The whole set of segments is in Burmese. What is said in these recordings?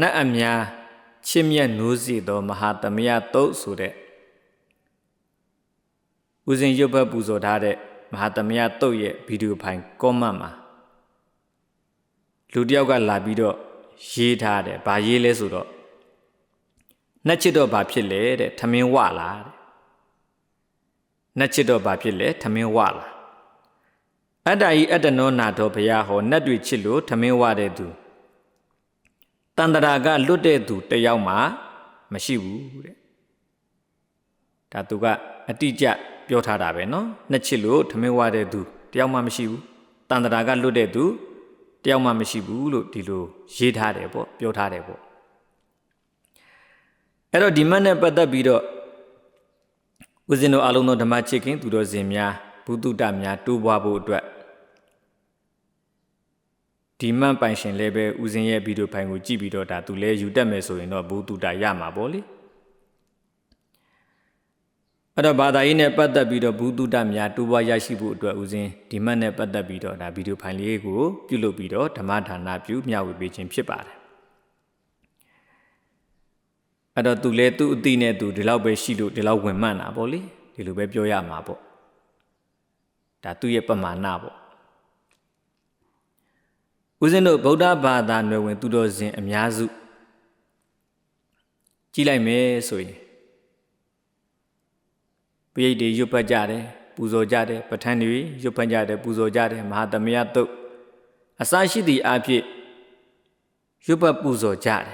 နတ်အများချစ်မြတ်နိုးစီသောမဟာသမယတုတ်ဆိုတဲ့ဦးဇင်ရုပ်ဘက်ပူဇော်ထားတဲ့မဟာသမယတုတ်ရဲ့ဗီဒီယိုဖိုင်ကောမန့်မှာလူတစ်ယောက်ကလာပြီးတော့ရေးထားတယ်။ဘာရေးလဲဆိုတော့နှက်ချစ်တော့ဘာဖြစ်လဲတဲ့ထမင်းဝလားတဲ့နှက်ချစ်တော့ဘာဖြစ်လဲထမင်းဝလားအတ္တဤအတ္တနောနာတော်ဘုရားဟောနှက်တွေချစ်လို့ထမင်းဝတဲ့သူ တန္တရာကလွတ်တဲ့သူတယောက်မှမရှိဘူးတဲ့ဒါသူကအတိအကျပြောထားတာပဲเนาะနှက်ချစ်လို့ထမင်းဝတဲ့သူတယောက်မှမရှိဘူးတန္တရာကလွတ်တဲ့သူတယောက်မှမရှိဘူးလို့ဒီလိုရေးထားတယ်ပေါ့ပြောထားတယ်ပေါ့အဲ့တော့ဒီမတ်နဲ့ပတ်သက်ပြီးတော့ဦးဇင်းတို့အလုံးသောဓမ္မချစ်ခင်သူတော်စင်များဘုသူတ္တများတိုးပွားဖို့အတွက် ဒီမတ်ပိုင်ရှင်လည်းပဲဦးဇင်းရဲ့ဗီဒီယိုဖိုင်ကိုကြည့်ပြီးတော့ဒါသူလည်းယူတတ်မယ်ဆိုရင်တော့ဘုသူတ္တရမှာပေါ့လေအဲ့တော့ဘာသာရေးနဲ့ပတ်သက်ပြီးတော့ဘုသူတ္တများတိုးပွားရရှိဖို့အတွက်ဦးဇင်းဒီမတ်နဲ့ပတ်သက်ပြီးတော့ဒါဗီဒီယိုဖိုင်လေးကိုပြုလုပ်ပြီးတော့ဓမ္မဌာနပြုမျှဝေပေးခြင်းဖြစ်ပါတယ်အဲ့တော့သူလည်းသူ့အတိနဲ့သူဒီလောက်ပဲရှိလို့ဒီလောက်ဝင်မှန်းတာပေါ့လေဒီလိုပဲပြောရမှာပေါ့ဒါသူ့ရဲ့ပမာဏပေါ့ ဦးဇင်းတို့ဗုဒ္ဓဘာသာနွယ်ဝင် သူတော်စင်အများစုကြည့်လိုက်မယ်ဆိုရင်ပိဋိတွေရွတ်ပတ်ကြတယ်ပူဇော်ကြတယ်ပဋ္ဌာန်းတွေရွတ်ပတ်ကြတယ်ပူဇော်ကြတယ်မဟာသမယတုတ်အစရှိသည့်အဖြစ်ရွတ်ပတ်ပူဇော်ကြတယ်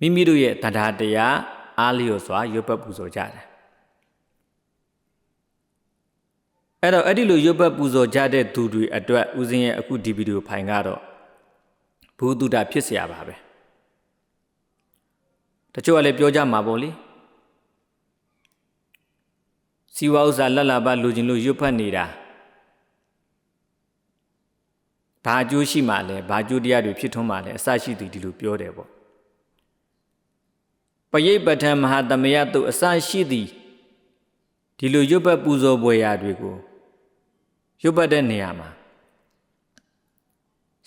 မိမိတို့ရဲ့တရားတရားအားလျော်စွာရွတ်ပတ်ပူဇော်ကြတယ် အဲ့တော့အဲ့ဒီလိုရွတ်ပတ်ပူဇော်ကြတဲ့သူတွေအတွက်ဦးဇင်းရဲ့အခုဒီဗီဒီယိုဖိုင်ကတော့ဘုသူတ္တဖြစ်เสียပါပဲတချို့ကလည်းပြောကြမှာပေါ့လေစီဝါဥစ္စာလက်လာပါလူချင်းလို့ရွတ်ဖတ်နေတာဘာအကျိုးရှိမှလဲဘာအကျိုးတရားတွေဖြစ်ထွန်းမှလဲအစရှိသည်ဒီလိုပြောတယ်ပေါ့ပရိပဋ္ဌံမဟာသမယတုအစရှိသည်ဒီလိုရွတ်ပတ်ပူဇော်ပွဲရာတွေကို ရွတ်ပတ်တဲ့နေရာမှာ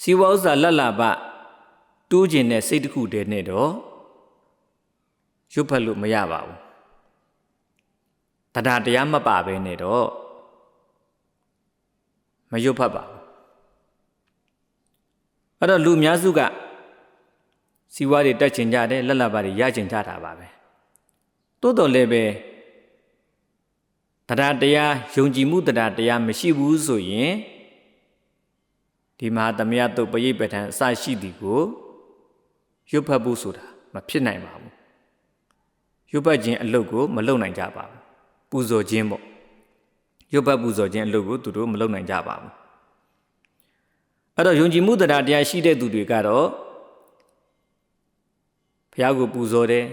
စီဝါဥစ္စာလက်လာပတိုးကျင်တဲ့စိတ်တစ်ခုတည်းနဲ့တော့ရွတ်ဖတ်လို့မရပါဘူးတရားတရားမပါဘဲနဲ့တော့မရွတ်ဖတ်ပါဘူးအဲ့တော့လူအများစုကစီဝါတွေတက်ချင်ကြတယ်လက်လက်ပါတွေရချင်ကြတာပါပဲတိုးတော်လည်းပဲ တရားတရားယုံကြည်မှုတရားတရားမရှိဘူးဆိုရင်ဒီမဟာသမယတုတ်ပရိပဋ္ဌာန်အစရှိသည်ကိုရွတ်ဖတ်ဖို့ဆိုတာမဖြစ်နိုင်ပါဘူးရွတ်ဖတ်ခြင်းအလုပ်ကိုမလုပ်နိုင်ကြပါဘူးပူဇော်ခြင်းပေါ့ရွတ်ဖတ်ပူဇော်ခြင်းအလုပ်ကိုသူတို့မလုပ်နိုင်ကြပါဘူးအဲ့တော့ယုံကြည်မှုတရားတရားရှိတဲ့သူတွေကတော့ဘုရားကိုပူဇော်တယ်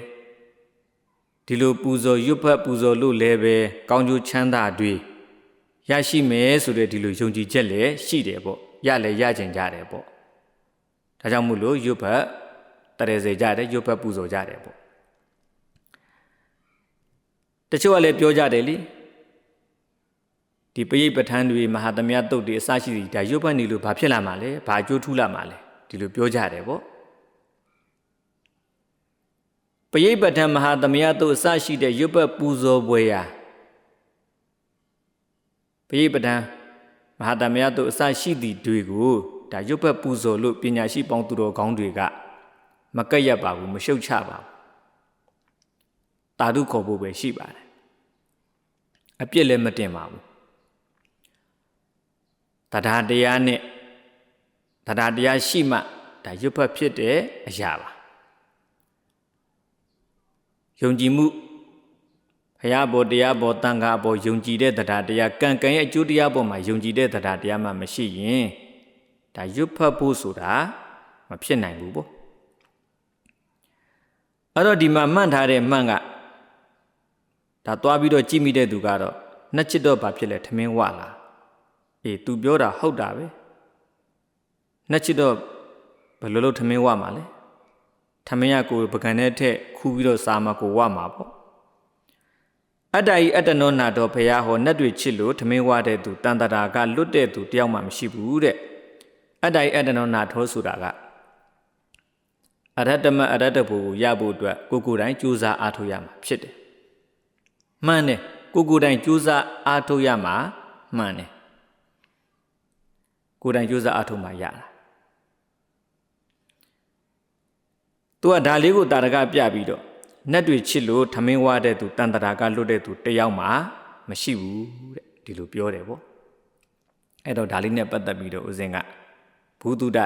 ဒီလိုပူဇော်ရွတ်ဖတ်ပူဇော်လို့လည်းပဲကောင်းကျိုးချမ်းသာတွေရရှိမယ်ဆိုတဲ့ဒီလိုယုံကြည်ချက်လည်းရှိတယ်ပေါ့ရလည်းရကျင်ကြတယ်ပေါ့ဒါကြောင့်မို့လို့ရွတ်ဖတ်တရေစေကြတယ်ရွတ်ဖတ်ပူဇော်ကြတယ်ပေါ့တချို့ကလည်းပြောကြတယ်လीဒီပရိပဋ္ဌာန်းတွေမဟာသမယတုတ်တွေအစရှိစီဒါရွတ်ဖတ်နေလို့ဘာဖြစ်လာမှာလဲဘာကြိုးထူးလာမှာလဲဒီလိုပြောကြတယ်ပေါ့ ပရိပဋ္ဌာန်မဟာသမယတုတ်အစရှိတဲ့ရွတ်ပတ်ပူဇော်ပွဲရာပရိပဋ္ဌာန်မဟာသမယတုတ်အစရှိသည့်တွေကိုဒါရွတ်ပတ်ပူဇော်လို့ပညာရှိပေါင်းသူတော်ကောင်းတွေကမကက်ရပါဘူးမရှုတ်ချပါဘူးတာဓုခေါ်ဖို့ပဲရှိပါတယ်အပြစ်လည်းမတင်ပါဘူးတရားတရားနဲ့တရားတရားရှိမှဒါရွတ်ဖတ်ဖြစ်တဲ့အရာပါ ယုံကြည်မှုဘုရားဘောတရားဘောတန်ခါဘောယုံကြည်တဲ့တရားတရားကံကံရဲ့အကျိုးတရားပေါ်မှာယုံကြည်တဲ့တရားတရားမှမရှိရင်ဒါရွတ်ဖတ်ဖို့ဆိုတာမဖြစ်နိုင်ဘူးပေါ့အဲ့တော့ဒီမှာမှတ်ထားတဲ့မှန်ကဒါသွားပြီးတော့ကြည့်မိတဲ့သူကတော့နှစ်ချစ်တော့ဘာဖြစ်လဲထမင်းဝလာအေး तू ပြောတာဟုတ်တာပဲနှစ်ချစ်တော့ဘယ်လိုလုပ်ထမင်းဝမှာလဲ ထမင်းရကိုပကံနဲ့ထက်ခူးပြီးတော့စားမှာကိုဝမှာပေါ့အတ္တဤအတ္တနောနာတော်ဘုရားဟောနတ်တွေချစ်လို့ထမင်းဝတဲ့သူတန်တရာကလွတ်တဲ့သူတယောက်မှမရှိဘူးတဲ့အတ္တဤအတ္တနောနာထောဆိုတာကအရတ္တမအရတ္တဘူကိုရဖို့အတွက်ကိုကိုယ်တိုင်ကြိုးစားအားထုတ်ရမှာဖြစ်တယ်မှန်တယ်ကိုကိုယ်တိုင်ကြိုးစားအားထုတ်ရမှာမှန်တယ်ကိုယ်တိုင်ကြိုးစားအားထုတ်မှရတာ သူကဒါလေးကိုတာရကပြပြီးတော့နတ်တွေချစ်လို့ထမင်းဝါတဲ့သူတန်တရာကလွတ်တဲ့သူတယောက်မှမရှိဘူးတဲ့ဒီလိုပြောတယ်ပေါ့အဲ့တော့ဒါလေးနဲ့ပတ်သက်ပြီးတော့ဦးဇင်းကဘုသူဒ္ဓ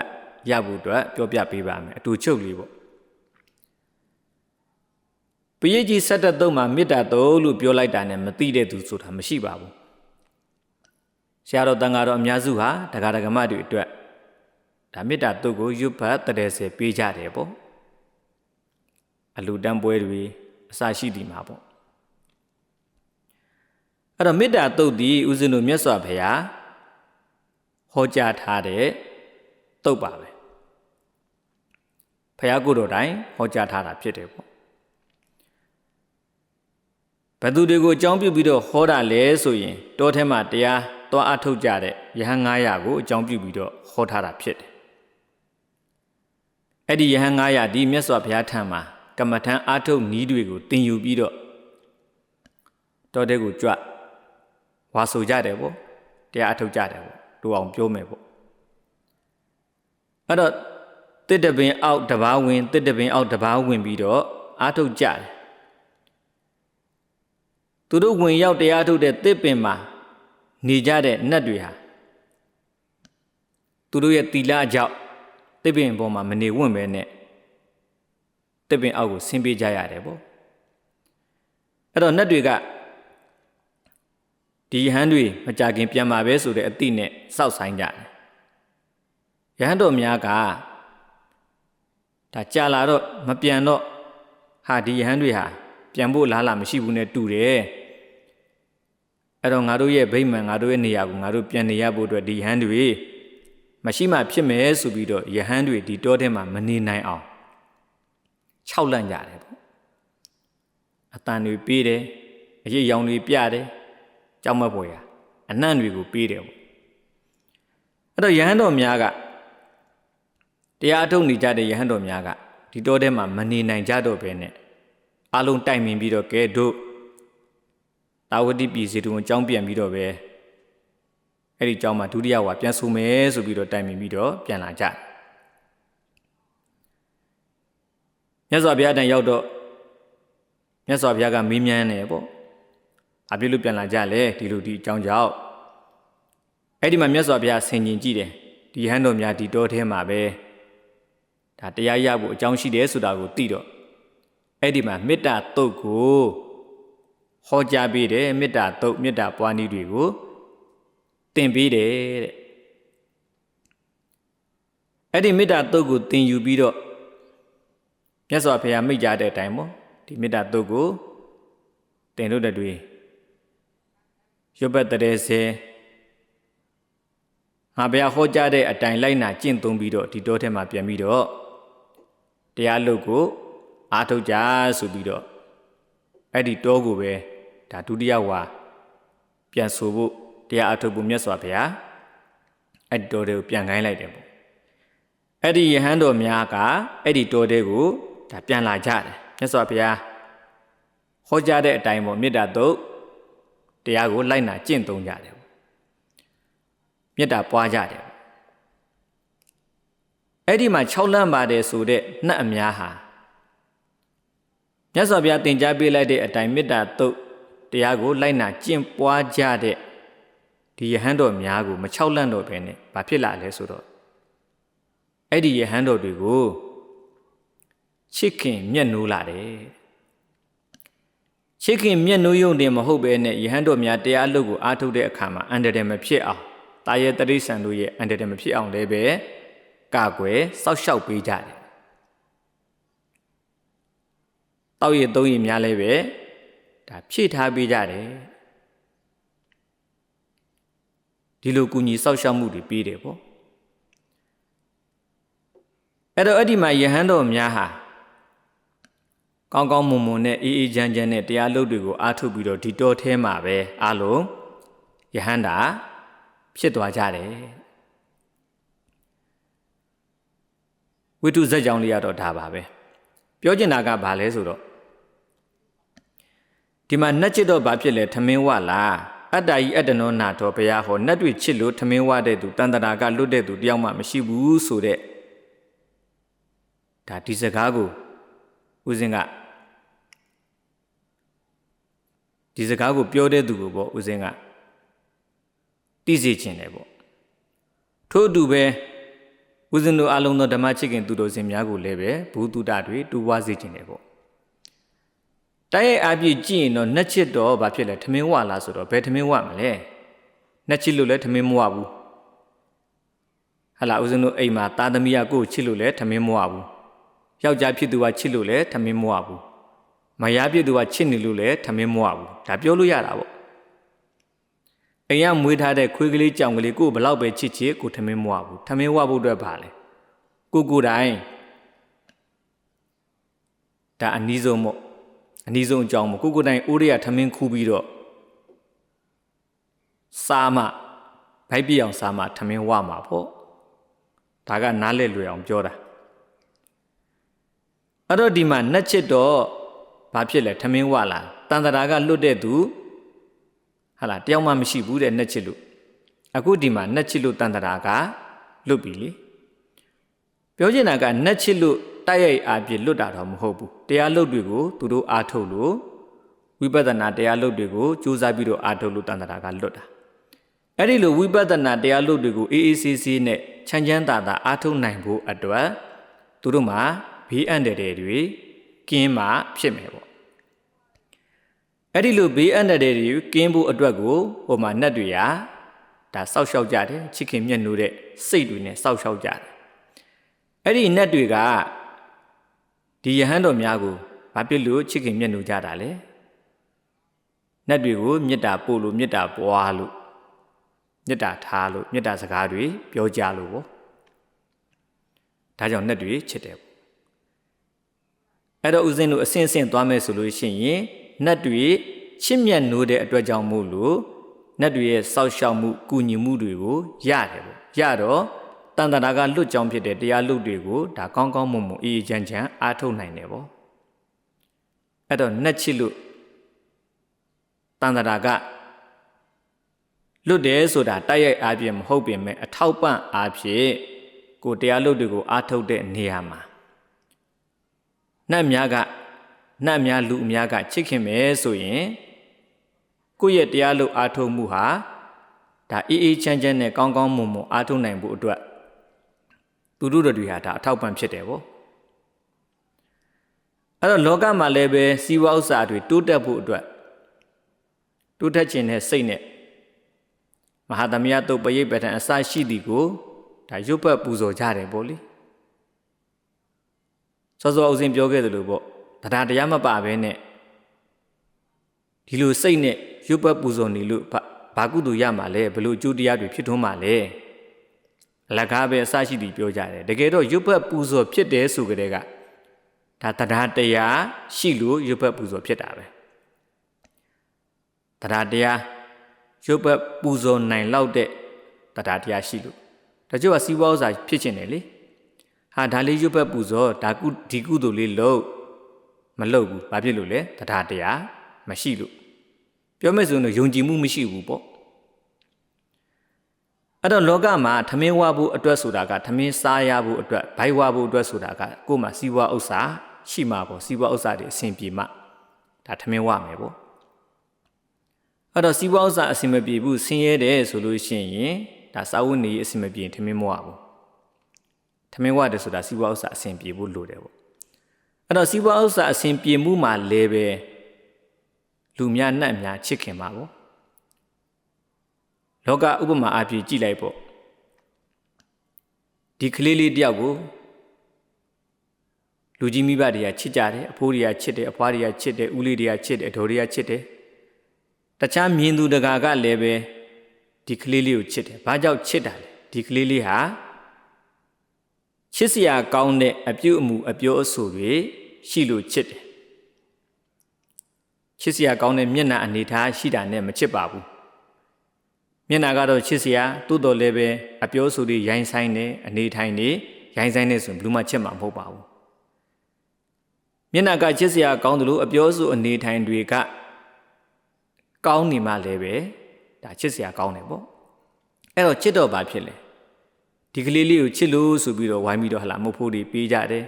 ရဖို့အတွက်ပြောပြပေးပါမယ်အတူချုပ်လေးပေါ့ပရိကြီး၁၇သုံးမှာမေတ္တာသုံးလို့ပြောလိုက်တာနဲ့မသိတဲ့သူဆိုတာမရှိပါဘူးဆရာတော်တန်ဃာတော်အများစုဟာတရားဓမ္မတွေအတွက်ဒါမေတ္တာတုတ်ကိုရွတ်ဖတ်တရေဆယ်ပေးကြတယ်ပေါ့ အလူတန်းပွဲတွေအစရှိဒီမှာပေါ့အဲ့တော့မေတ္တာတုတ်ဒီဦးဇင်းတို့မြတ်စွာဘုရားဟောကြားထားတဲ့တုတ်ပါပဲဘုရားကိုယ်တော်တိုင်ဟောကြားထားတာဖြစ်တယ်ပေါ့ဘသူတွေကိုအကြောင်းပြုပြီးတော့ဟောတာလဲဆိုရင်တောထဲမှာတရားသွားအထုတ်ကြတဲ့ယဟန်900ကိုအကြောင်းပြုပြီးတော့ဟောထားတာဖြစ်တယ်အဲ့ဒီယဟန်900ဒီမြတ်စွာဘုရားထံမှာ ကမ္မထံအာထုတ်နီးတွေကိုတင်ယူပြီးတော့တောတဲ့ကိုကြွဝါဆိုကြတယ်ပေါ့တရားအထုတ်ကြတယ်ပေါ့တူအောင်ပြောမယ်ပေါ့အဲ့တော့တစ်တပင်အောက်တဘာဝင်တစ်တပင်အောက်တဘာဝင်ပြီးတော့အာထုတ်ကြတယ်သူတို့ဝင်ရောက်တရားထုတ်တဲ့တစ်ပင်မှာနေကြတဲ့နတ်တွေဟာသူတို့ရဲ့တီလာကြောင့်တစ်ပင်ပေါ်မှာမနေဝင့်ပဲနဲ့ တစ်ပင်အောက်ကိုဆင်းပေးကြရတယ်ပေါ့အဲ့တော့နတ်တွေကဒီယဟန်တွေမကြခင်ပြန်มาပဲဆိုတဲ့အတိနဲ့စောက်ဆိုင်ကြတယ်ယဟန်တော်များကဒါကြာလာတော့မပြန်တော့ဟာဒီယဟန်တွေဟာပြန်ဖို့လားလာမရှိဘူးနဲ့တူတယ်အဲ့တော့ငါတို့ရဲ့ဗိမာန်ငါတို့ရဲ့နေရာကိုငါတို့ပြန်နေရဖို့အတွက်ဒီယဟန်တွေမရှိမှဖြစ်မယ်ဆိုပြီးတော့ယဟန်တွေဒီတောထဲမှာမနေနိုင်အောင် ခြောက်လန့်ကြတယ်ပေါ့အတန်တွေပေးတယ်အရေးရောင်တွေပြတယ်ကြောက်မက်ပေါ်ရအနှံ့တွေကိုပေးတယ်ပေါ့အဲ့တော့ယဟန်တော်များကတရားအထုတ်နေကြတဲ့ယဟန်တော်များကဒီတောထဲမှာမနေနိုင်ကြတော့ဘဲနဲ့အလုံးတိုင်ပင်ပြီးတော့ကဲတို့တာဝတိပြည်စီတုံအကြောင်းပြန်ပြီးတော့ပဲအဲ့ဒီအကြောင်းမှာဒုတိယဝါပြန်ဆိုမယ်ဆိုပြီးတော့တိုင်ပင်ပြီးတော့ပြန်လာကြတယ် မြတ်စွာဘုရားတန်ရောက်တော့မြတ်စွာဘုရားကမေးမြန်းတယ်ပေါ့အပြည့်လို့ပြန်လာကြလေဒီလိုဒီအကြောင်းကြောင့်အဲ့ဒီမှာမြတ်စွာဘုရားဆင်ញင်ကြည့်တယ်ဒီဟန်တော်များဒီတောထဲမှာပဲဒါတရားရဖို့အကြောင်းရှိတယ်ဆိုတာကိုသိတော့အဲ့ဒီမှာမေတ္တာတုတ်ကိုဟောကြားပေးတယ်မေတ္တာတုတ်မေတ္တာပွားနည်းတွေကိုသင်ပေးတယ်တဲ့အဲ့ဒီမေတ္တာတုတ်ကိုသင်ယူပြီးတော့ မြတ်စွာဘုရားမိတ်ကြတဲ့အတိုင်းပေါ့ဒီမေတ္တာတုတ်ကိုတင်လို့တဲ့တွေရွတ်ပတ်တဲ့စေငါဘုရားဟောကြားတဲ့အတိုင်းလိုက်နာကျင့်သုံးပြီးတော့ဒီတောထဲမှာပြန်ပြီးတော့တရားလုပ်ကိုအားထုတ်ကြဆိုပြီးတော့အဲ့ဒီတောကိုပဲဒါဒုတိယဝါပြန်ဆိုဖို့တရားအထုတ်ဖို့မြတ်စွာဘုရားအဲ့ဒီတောတွေကိုပြန်ခိုင်းလိုက်တယ်ပေါ့အဲ့ဒီယဟန်တော်များကအဲ့ဒီတောတွေကို ဒါပြန်လာကြတယ်မြတ်စွာဘုရားဟောကြားတဲ့အတိုင်းပေါ့မေတ္တာတုတ်တရားကိုလိုက်နာကျင့်သုံးကြတယ်မေတ္တာပွားကြတယ်အဲ့ဒီမှာ6လမ်းပါတယ်ဆိုတဲ့နှက်အများဟာမြတ်စွာဘုရားသင်ကြားပေးလိုက်တဲ့အတိုင်းမေတ္တာတုတ်တရားကိုလိုက်နာကျင့်ပွားကြတဲ့ဒီယဟန်တော်များကိုမ6လန့်တော့ဘဲနဲ့ဘာဖြစ်လာလဲဆိုတော့အဲ့ဒီယဟန်တော်တွေကို ချစ်ခင်မျက်နှိုးလာတယ်ချစ်ခင်မျက်နှိုးယုံတယ်မဟုတ်ဘဲနဲ့ယဟန်တော်များတရားလုပ်ကိုအားထုတ်တဲ့အခါမှာအန္တရာယ်မဖြစ်အောင်တာရဲ့တရိษံတို့ရဲ့အန္တရာယ်မဖြစ်အောင်လည်းပဲကာကွယ်စောက်ရှောက်ပေးကြတယ်တောက်ရည်သုံးရည်များလည်းပဲဒါဖြည့်ထားပေးကြတယ်ဒီလိုကူညီစောက်ရှောက်မှုတွေပေးတယ်ပေါ့အဲ့တော့အဲ့ဒီမှာယဟန်တော်များဟာ ကောင်းကောင်းမွန်မွန်နဲ့အေးအေးချမ်းချမ်းနဲ့တရားလုပ်တွေကိုအားထုတ်ပြီးတော့ဒီတော်ထဲမှာပဲအားလုံးယဟန်တာဖြစ်သွားကြတယ်ဝဝိတုဇက်ကြောင့်လေးရတော့ဒါပါပဲပြောချင်တာကဘာလဲဆိုတော့ဒီမှာနှက်ချစ်တော့ဘာဖြစ်လဲထမင်းဝလားအတ္တကြီးအတ္တနောနာတော်ဘုရားဟောနှက်တွေချစ်လို့ထမင်းဝတဲ့သူတန်တရာကလွတ်တဲ့သူတယောက်မှမရှိဘူးဆိုတဲ့ဒါဒီစကားကို ဦးစင်းကဒီစကားကိုပြောတဲ့သူကိုပေါ့ဦးစင်းကသိစေခြင်းတယ်ပေါ့ထို့အတူပဲဦးဇင်းတို့အလုံးသောဓမ္မချစ်ခင်သူတော်စင်များကိုလည်းပဲဘုသူတတွေတူဝါစေခြင်းတယ်ပေါ့တိုက်ရိုက်အပြည့်ကြည့်ရင်တော့နှက်ချစ်တော့ဘာဖြစ်လဲထမင်းဝလားဆိုတော့ဘယ်ထမင်းဝမလဲနှက်ချစ်လို့လည်းထမင်းမဝဘူးဟာလာဦးဇင်းတို့အိမ်မှာသားသမီးကကိုယ်ချစ်လို့လည်းထမင်းမဝဘူး ယောက်ျားဖြစ်သူကချစ်လို့လည်းထမင်းမဝဘူးမယားဖြစ်သူကချစ်နေလို့လည်းထမင်းမဝဘူးဒါပြောလို့ရတာပေါ့အိမ်ကမွေးထားတဲ့ခွေးကလေးကြောင်ကလေးကိုဘလောက်ပဲချစ်ချစ်ကိုထမင်းမဝဘူးထမင်းဝဖို့အတွက်ပါလေကိုကိုတိုင်းဒါအနည်းဆုံးမို့အနည်းဆုံးအကြောင်းမို့ကိုကိုတိုင်းအိုးရရထမင်းခူးပြီးတော့စားမဗိုက်ပြအောင်စားမထမင်းဝမှာပေါ့ဒါကနားလက်လွယ်အောင်ပြောတာ အဲ့တော့ဒီမှာနှက်ချစ်တော့ဘာဖြစ်လဲထမင်းဝလာတန်တရာကလွတ်တဲ့သူဟာလာတယောက်မှမရှိဘူးတဲ့နှက်ချစ်လို့အခုဒီမှာနှက်ချစ်လို့တန်တရာကလွတ်ပြီလေပြောချင်တာကနှက်ချစ်လို့တိုက်ရိုက်အားဖြင့်လွတ်တာတော့မဟုတ်ဘူးတရားလုတ်တွေကိုသူတို့အားထုတ်လို့ဝိပဿနာတရားလုတ်တွေကိုကြိုးစားပြီးတော့အားထုတ်လို့တန်တရာကလွတ်တာအဲ့ဒီလိုဝိပဿနာတရားလုတ်တွေကိုအေးအေးဆေးဆေးနဲ့ချမ်းချမ်းသာသာအားထုတ်နိုင်ဖို့အတွက်သူတို့မှာ ဘေးအန္တရာယ်တွေကင်းမှဖြစ်မယ်ပေါ့အဲ့ဒီလိုဘေးအန္တရာယ်တွေကင်းဖို့အတွက်ကိုဟိုမှာနှက်တွေရာဒါစောက်ရှောက်ကြတယ်ချစ်ခင်မြတ်နိုးတဲ့စိတ်တွေနဲ့စောက်ရှောက်ကြတယ်အဲ့ဒီနှက်တွေကဒီယဟန်တော်များကိုဘာဖြစ်လို့ချစ်ခင်မြတ်နိုးကြတာလဲနှက်တွေကိုမေတ္တာပို့လို့မေတ္တာပွားလို့မေတ္တာထားလို့မေတ္တာစကားတွေပြောကြလို့ပေါ့ဒါကြောင့်နှက်တွေချစ်တယ် အဲ့တော့ဦးဇင်းတို့အစင်စင်သွားမယ်ဆိုလို့ရှိရင်နတ်တွေချစ်မြတ်နိုးတဲ့အတွက်ကြောင့်မို့လို့နတ်တွေရဲ့စောက်ရှောက်မှုကုညီမှုတွေကိုရတယ်ပေါ့ရတော့တန်တရာကလွတ်ကြောင်းဖြစ်တဲ့တရားလွတ်တွေကိုဒါကောင်းကောင်းမွန်မွန်အေးအေးချမ်းချမ်းအားထုတ်နိုင်တယ်ပေါ့အဲ့တော့နတ်ချစ်လို့တန်တရာကလွတ်တယ်ဆိုတာတိုက်ရိုက်အားဖြင့်မဟုတ်ပြင်မဲ့အထောက်ပံ့အားဖြင့်ကိုတရားလွတ်တွေကိုအားထုတ်တဲ့နေရာမှာ နတ်များကနတ်များလူအများကချစ်ခင်မယ်ဆိုရင်ကိုယ့်ရဲ့တရားလို့အားထုတ်မှုဟာဒါအေးအေးချမ်းချမ်းနဲ့ကောင်းကောင်းမွန်မွန်အားထုတ်နိုင်ဖို့အတွက်သူတို့တွေဟာဒါအထောက်ပံ့ဖြစ်တယ်ပေါ့အဲ့တော့လောကမှာလည်းပဲစီးပွားဥစ္စာတွေတိုးတက်ဖို့အတွက်တိုးတက်ခြင်းနဲ့စိတ်နဲ့မဟာသမယတုတ်ပရိပ္ပထံအစရှိသည်ကိုဒါရွတ်ပတ်ပူဇော်ကြတယ်ပေါ့လေ စောစောအုပ်စင်ပြောခဲ့သလိုပေါ့တရားတရားမပါဘဲနဲ့ဒီလိုစိတ်နဲ့ရွတ်ပတ်ပူဇော်နေလို့ဘာကုသိုလ်ရမှာလဲဘလို့အကျိုးတရားတွေဖြစ်ထွန်းမှာလဲအလကားပဲအစရှိသည်ပြောကြတယ်တကယ်တော့ရွတ်ပတ်ပူဇော်ဖြစ်တယ်ဆိုကြတဲ့ကဒါတရားတရားရှိလို့ရွတ်ပတ်ပူဇော်ဖြစ်တာပဲတရားတရားရွတ်ပတ်ပူဇော်နိုင်လောက်တဲ့တရားတရားရှိလို့ဒါကြောင့်စီးပွားဥစ္စာဖြစ်ချင်တယ်လေ ဟာဒါလေးရွတ်ပတ်ပူဇော်ဒါကုဒီကုသိုလ်လေးလုပ်မလုပ်ဘူးဘာဖြစ်လို့လဲတရားတရားမရှိလို့ပြောမယ်ဆိုရင်ယုံကြည်မှုမရှိဘူးပေါ့အဲ့တော့လောကမှာထမင်းဝဖို့အတွက်ဆိုတာကထမင်းစားရဖို့အတွက်ဘိုက်ဝဖို့အတွက်ဆိုတာကကိုယ်မှာစီးပွားဥစ္စာရှိမှာပေါ့စီးပွားဥစ္စာတွေအဆင်ပြေမှဒါထမင်းဝမယ်ပေါ့အဲ့တော့စီးပွားဥစ္စာအဆင်မပြေဘူးဆင်းရဲတယ်ဆိုလို့ရှိရင်ဒါစာဝတ်နေအဆင်မပြေထမင်းမဝဘူး ထမင်းဝတယ်ဆိုတာစီးပွားဥစ္စာအဆင်ပြေဖို့လိုတယ်ပေါ့အဲ့တော့စီးပွားဥစ္စာအဆင်ပြေမှုမှာလည်းပဲလူများနှက်များချစ်ခင်ပါပေါ့လောကဥပမာအပြည့်ကြည့်လိုက်ပေါ့ဒီကလေးလေးတယောက်ကိုလူကြီးမိဘတွေကချစ်ကြတယ်အဖိုးတွေကချစ်တယ်အဖွားတွေကချစ်တယ်ဦးလေးတွေကချစ်တယ်အတော်တွေကချစ်တယ်တခြားမြင်သူတကာကလည်းပဲဒီကလေးလေးကိုချစ်တယ်ဘာကြောင့်ချစ်တာလဲဒီကလေးလေးဟာ ချစ်စရာကောင်းတဲ့အပြုအမူအပြောအဆိုတွေရှိလို့ချစ်တယ်ချစ်စရာကောင်းတဲ့မျက်နှာအနေထားရှိတာနဲ့မချစ်ပါဘူးမျက်နှာကတော့ချစ်စရာတိုးတော်လည်းပဲအပြောဆိုတွေရိုင်းဆိုင်နေအနေထိုင်နေရိုင်းဆိုင်နေဆိုရင်ဘယ်သူမှချစ်မှာမဟုတ်ပါဘူးမျက်နှာကချစ်စရာကောင်းတယ်လို့အပြောဆိုအနေထိုင်တွေကကောင်းနေမှလည်းပဲဒါချစ်စရာကောင်းတယ်ပေါ့အဲ့တော့ချစ်တော့ဘာဖြစ်လဲ ဒီကလေးလေးကိုချစ်လို့ဆိုပြီးတော့ဝိုင်းပြီးတော့ဟလာမုတ်ဖို့တွေပေးကြတယ်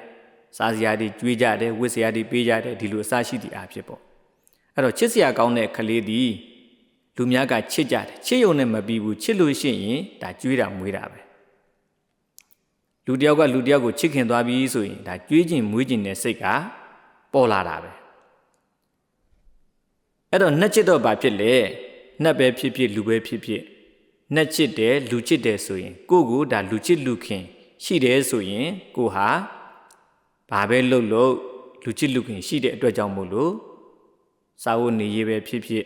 စားစရာတွေကျွေးကြတယ်ဝတ်စရာတွေပေးကြတယ်ဒီလိုအစရှိသည့်အားဖြစ်ပေါ့အဲ့တော့ချစ်စရာကောင်းတဲ့ကလေးဒီလူများကချစ်ကြတယ်ချစ်ရုံနဲ့မပြီးဘူးချစ်လို့ရှိရင်ဒါကျွေးတာမွေးတာပဲလူတယောက်ကလူတယောက်ကိုချစ်ခင်သွားပြီဆိုရင်ဒါကျွေးခြင်းမွေးခြင်းတဲ့စိတ်ကပေါ်လာတာပဲအဲ့တော့နှက်ချစ်တော့ဘာဖြစ်လဲနှက်ပဲဖြစ်ဖြစ်လူပဲဖြစ်ဖြစ် နှက်ချစ်တယ်လူချစ်တယ်ဆိုရင် ကိုကိုဒါလူချစ်လူခင် ရှိတယ်ဆိုရင်ကိုဟာဘာပဲလုပ်လို့လူချစ်လူခင်ရှိတဲ့အတွက်ကြောင့်မို့လို့စာဝတ်နေရေးပဲဖြစ်ဖြစ်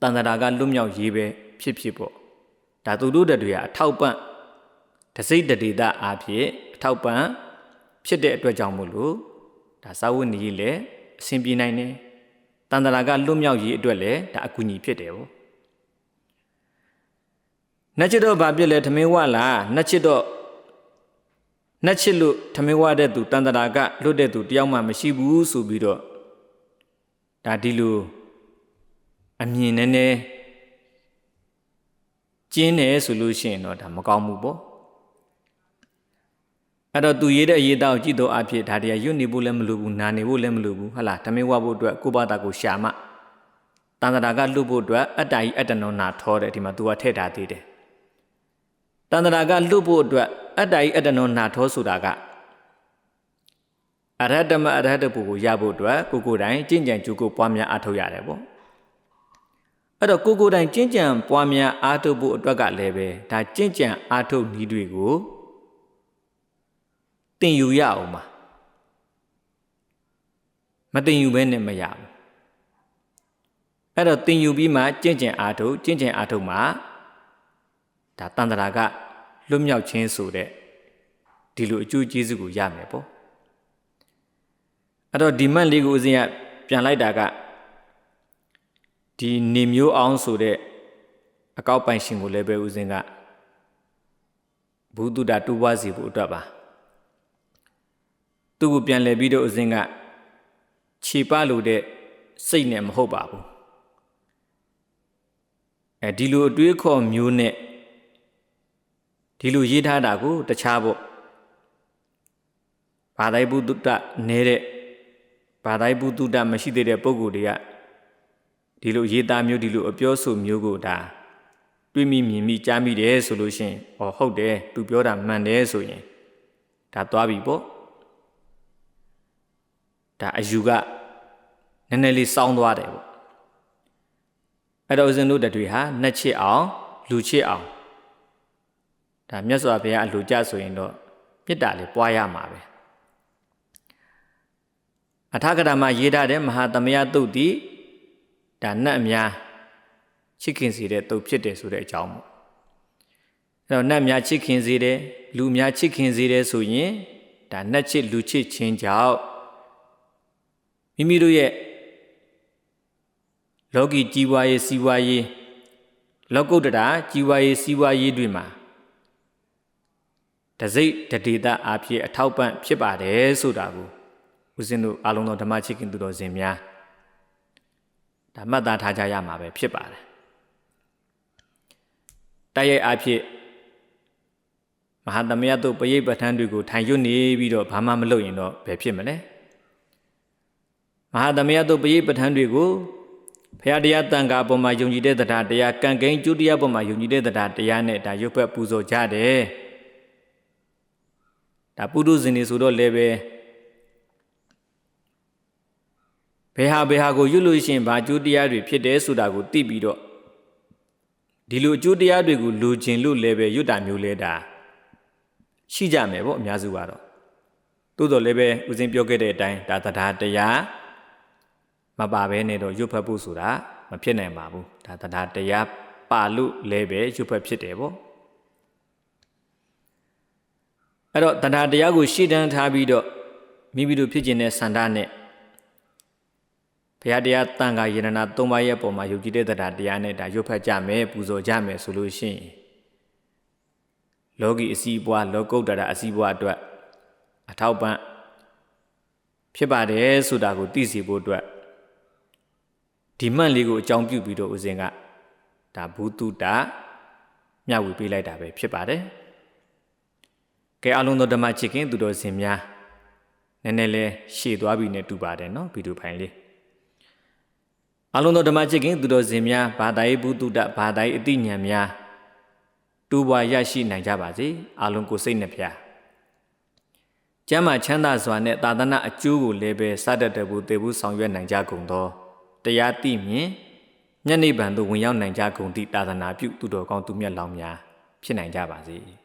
တန်တရာကလွတ်မြောက်ရေးပဲဖြစ်ဖြစ်ပေါ့ဒါသူတို့တွေကအထောက်ပံ့တစိမ့်တဒေတာအားဖြင့်အထောက်ပံ့ဖြစ်တဲ့အတွက်ကြောင့်မို့လို့ဒါစာဝတ်နေရေးလည်းအဆင်ပြေနိုင်တယ်တန်တရာကလွတ်မြောက်ရေးအတွက်လည်းဒါအကူအညီဖြစ်တယ်ပေါ့ နှက်ချစ်တော့ဘာဖြစ်လဲထမင်းဝလားနှက်ချစ်တော့နှက်ချစ်လို့ထမင်းဝတဲ့သူတန်တရာကလွတ်တဲ့သူတယောက်မှမရှိဘူးဆိုပြီးတော့ဒါဒီလိုအမြင်နဲ့နဲ့ကျင်းတယ်ဆိုလို့ရှိရင်တော့ဒါမကောင်းဘူးပေါ့အဲ့တော့သူရေးတဲ့ရေးသားကိုကြည့်တော့အဖြစ်ဒါတရားရွတ်နေဖို့လည်းမလိုဘူးနာနေဖို့လည်းမလိုဘူးဟဟလားဓမေဝဖို့အတွက်ကိုဘာတာကိုရှာမတန်တရာကလွတ်ဖို့အတွက်အတ္တကြီးအတ္တနောနာထောတယ်ဒီမှာသူကထည့်ထားသေးတယ် တန်တရာကလွတ်ဖို့အတွက်အတ္တကြီးအတ္တနောနာထောဆိုတာကအရဟတမအရဟတပုကိုရဖို့အတွက်ကိုကိုတိုင်ကျင့်ကြံကြိုးကိုပွားများအားထုတ်ရတယ်ပေါ့အဲ့တော့ကိုကိုတိုင်ကျင့်ကြံပွားများအားထုတ်ဖို့အတွက်ကလည်းပဲဒါကျင့်ကြံအားထုတ်နည်းတွေကိုသင်ယူရအောင်ပါမသင်ယူဘဲနဲ့မရဘူးအဲ့တော့သင်ယူပြီးမှကျင့်ကြံအားထုတ်ကျင့်ကြံအားထုတ်မှ ဒါတန်တရာကလွတ်မြောက်ခြင်းဆိုတဲ့ဒီလိုအကျိုးကျေးဇူးကိုရမယ်ပေါ့အဲ့တော့ဒီမတ်လေးကိုဦးဇင်းကပြန်လိုက်တာကဒီနေမျိုးအောင်ဆိုတဲ့အကောက်ပိုင်ရှင်ကိုလည်းပဲဦးဇင်းကဘုဒ္ဓတာတူပွားစီဖို့အတွက်ပါသူ့ကိုပြန်လဲပြီးတော့ဦးဇင်းကခြေပလို့တဲ့စိတ်နဲ့မဟုတ်ပါဘူးအဲဒီလိုအတွေးခေါ်မျိုးနဲ့ ဒီလိုရေးထားတာကိုတခြားပေါ့ဘာသာဘုဒ္ဓနေတဲ့ဘာသာဘုဒ္ဓမရှိသေးတဲ့ပုံကိုယ်တွေကဒီလိုရေးသားမျိုးဒီလိုအပြောဆိုမျိုးကိုဒါတွေးမိမြင်မိကြားမိတယ်ဆိုလို့ရှိရင်ဟောဟုတ်တယ်သူပြောတာမှန်တယ်ဆိုရင်ဒါသွားပြီပေါ့ဒါအယူကနည်းနည်းလေးစောင်းသွားတယ်ပေါ့အဲ့တော့ဦးဇင်းတို့တွေဟာနှက်ချစ်အောင်လူချစ်အောင် ဒါမြတ်စွာဘုရားအလိုကြဆိုရင်တော့မေတ္တာလေးပွားရမှာပဲအထာဂရမရေးထားတဲ့မဟာသမယတုတ်တိဒါနတ်အများချစ်ခင်စေတဲ့တုတ်ဖြစ်တယ်ဆိုတဲ့အကြောင်းပေါ့အဲ့တော့နတ်အများချစ်ခင်စေတယ်လူအများချစ်ခင်စေတယ်ဆိုရင်ဒါနတ်ချစ်လူချစ်ခြင်းကြောင့်မိမိတို့ရဲ့လောကီကြီးပွားရေးစီးပွားရေးလောကုတ္တရာကြီးပွားရေးစီးပွားရေးတွေမှာ တစိတ်တဒေတာအဖြစ်အထောက်ပံ့ဖြစ်ပါတယ်ဆိုတာကိုဦးဇင်းတို့အားလုံးသောဓမ္မချစ်ခင်သူတော်စင်များဒါမှတ်သားထားကြရမှာပဲဖြစ်ပါတယ်တိုက်ရိုက်အဖြစ်မဟာသမယတို့ပရိပဋ္ဌာန်းတွေကိုထိုင်ရွတ်နေပြီးတော့ဘာမှမလုပ်ရင်တော့ဘယ်ဖြစ်မလဲမဟာသမယတို့ပရိပဋ္ဌာန်းတွေကိုဖရာတရားတန်ခါပေါ်မှာယုံကြည်တဲ့တရားတရားကံကိန်းကျူတရားပေါ်မှာယုံကြည်တဲ့တရားတရားနဲ့ဒါရုပ်ဖက်ပူဇော်ကြတယ် ဒါပုထုဇဉ်တွေဆိုတော့လည်းပဲဘယ်ဟာဘယ်ဟာကိုရွတ်လို့ရှိရင်ဘာကျိုးတရားတွေဖြစ်တယ်ဆိုတာကိုသိပြီးတော့ဒီလိုအကျိုးတရားတွေကိုလိုချင်လို့လည်းပဲရွတ်တာမျိုးလဲတာရှိကြမယ်ပေါ့အများစုကတော့သို့တော်လည်းပဲဦးစင်းပြောခဲ့တဲ့အတိုင်းဒါတရားတရားမပါဘဲနဲ့တော့ရွတ်ဖတ်ဖို့ဆိုတာမဖြစ်နိုင်ပါဘူးဒါတရားတရားပါလို့လည်းပဲရွတ်ဖတ်ဖြစ်တယ်ပေါ့ အဲ့တော့တရားတရားကိုရှေ့တန်းထားပြီးတော့မိမိတို့ဖြစ်ခြင်းတဲ့ဆန္ဒနဲ့ဘုရားတရားတန်ခါယရဏသုံးပါးရဲ့ပုံမှာယုံကြည်တဲ့တရားတရားနဲ့ဒါရွတ်ဖတ်ကြမယ်ပူဇော်ကြမယ်ဆိုလို့ရှိရင်လောကီအစီအပွားလောကုတ္တရာအစီအပွားအတွက်အထောက်ပံ့ဖြစ်ပါတယ်ဆိုတာကိုသိစေဖို့အတွက်ဒီမှန်လေးကိုအကြောင်းပြုပြီးတော့ဦးဇင်းကဒါဘူတုတမျှဝေပေးလိုက်တာပဲဖြစ်ပါတယ် ကဲအလုံးသောဓမ္မချစ်ခင်သူတော်စင်များနည်းနည်းလေးရှေ့သွားပြီနဲ့တူပါတယ်နော်ဗီဒီယိုဖိုင်လေးအလုံးသောဓမ္မချစ်ခင်သူတော်စင်များဘာသာရေးဘူတုတဘာသာရေးအသိဉာဏ်များတူပွားရရှိနိုင်ကြပါစေအလုံးကိုစိတ်နှပြကျမ်းမာချမ်းသာစွာနဲ့သာသနာအကျိုးကိုလည်းပဲစတတ်တဲ့ဘူးတေဘူးဆောင်ရွက်နိုင်ကြကုန်သောတရားသိမြင်မျက်နှိပ်ပံသို့ဝင်ရောက်နိုင်ကြကုန်သည့်သာသနာပြုသူတော်ကောင်းသူမြတ်လောင်များဖြစ်နိုင်ကြပါစေ။